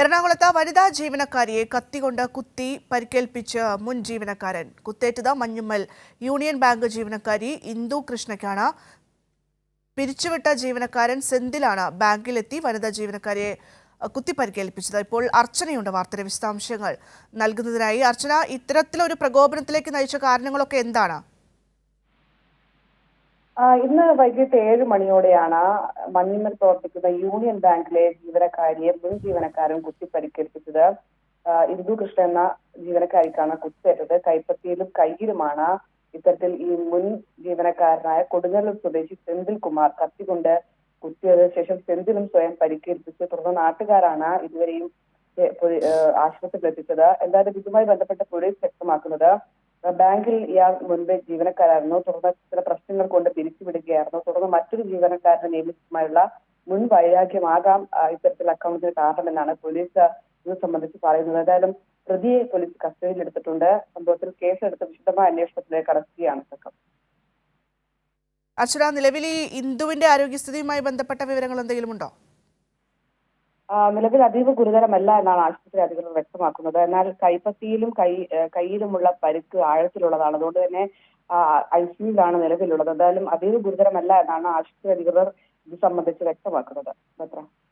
എറണാകുളത്ത് വനിതാ ജീവനക്കാരിയെ കത്തികൊണ്ട് കുത്തി പരിക്കേൽപ്പിച്ച് മുൻ ജീവനക്കാരൻ. കുത്തേറ്റത് മഞ്ഞുമ്മൽ. യൂണിയൻ ബാങ്ക് ജീവനക്കാരി ഇന്ദു കൃഷ്ണയ്ക്കാണ്. പിരിച്ചുവിട്ട ജീവനക്കാരൻ സെന്തിലാണ് ബാങ്കിലെത്തി വനിതാ ജീവനക്കാരിയെ കുത്തി പരിക്കേൽപ്പിച്ചത്. ഇപ്പോൾ അർച്ചനയുണ്ട് വാർത്തയുടെ വിശദാംശങ്ങൾ നൽകുന്നതിനായി. അർച്ചന ഇത്തരത്തിലൊരു പ്രകോപനത്തിലേക്ക് നയിച്ച കാരണങ്ങളൊക്കെ എന്താണ്? ഇന്ന് വൈകിട്ട് ഏഴ് മണിയോടെയാണ് മഞ്ഞുമ്മൽ പ്രവർത്തിക്കുന്ന യൂണിയൻ ബാങ്കിലെ ജീവനക്കാരിയെ മുൻ ജീവനക്കാരൻ കുത്തി പരിക്കേൽപ്പിച്ചത് ഇന്ദു കൃഷ്ണ എന്ന ജീവനക്കാരിക്കാണ് കുത്തേറ്റത് കൈപ്പത്തിയിലും കയ്യിലുമാണ് ഇത്തരത്തിൽ ഈ മുൻ ജീവനക്കാരനായ കൊടുങ്ങല്ലൂർ സ്വദേശി സെന്തിൽ കുമാർ കത്തികൊണ്ട് കുത്തിയതിനു ശേഷം സെന്തിലും സ്വയം പരിക്കേൽപ്പിച്ചു തുടർന്ന് നാട്ടുകാരാണ് ഇതുവരെയും ആശുപത്രിയിൽ എത്തിച്ചത് എന്തായാലും ഇതുമായി ബന്ധപ്പെട്ട് പോലീസ് വ്യക്തമാക്കുന്നത് ബാങ്കിൽ ഇയാൾ മുൻപേ ജീവനക്കാരായിരുന്നു. തുടർന്ന് ചില പ്രശ്നങ്ങൾ കൊണ്ട് പിരിച്ചുവിടുകയായിരുന്നു. തുടർന്ന് മറ്റൊരു ജീവനക്കാരനെ നിയമിച്ചതുമായുള്ള മുൻ വൈരാഗ്യമാകാം ഇത്തരത്തിൽ അക്കൗണ്ടിന് കാരണമെന്നാണ് പോലീസ് ഇത് സംബന്ധിച്ച് പറയുന്നത്. ഏതായാലും പ്രതിയെ പോലീസ് കസ്റ്റഡിയിൽ എടുത്തിട്ടുണ്ട്. സംഭവത്തിൽ കേസെടുത്ത് വിശദമായ അന്വേഷണത്തിലേക്ക് കടക്കുകയാണ് സംഘം. അർച്ചന നിലവിൽ ഈ ഇന്ദുവിന്റെ ആരോഗ്യസ്ഥിതിയുമായി ബന്ധപ്പെട്ട വിവരങ്ങൾ എന്തെങ്കിലും ഉണ്ടോ? നിലവിൽ അതീവ ഗുരുതരമല്ല എന്നാണ് ആശുപത്രി അധികൃതർ വ്യക്തമാക്കുന്നത്. എന്നാൽ കൈപ്പത്തിയിലും കൈ കൈയിലുമുള്ള പരിക്ക് ആഴത്തിലുള്ളതാണ്. അതുകൊണ്ട് തന്നെ ഐ സിയുലാണ് നിലവിലുള്ളത്. എന്തായാലും അതീവ ഗുരുതരമല്ല എന്നാണ് ആശുപത്രി അധികൃതർ ഇത് സംബന്ധിച്ച് വ്യക്തമാക്കുന്നത്. ഭദ്ര.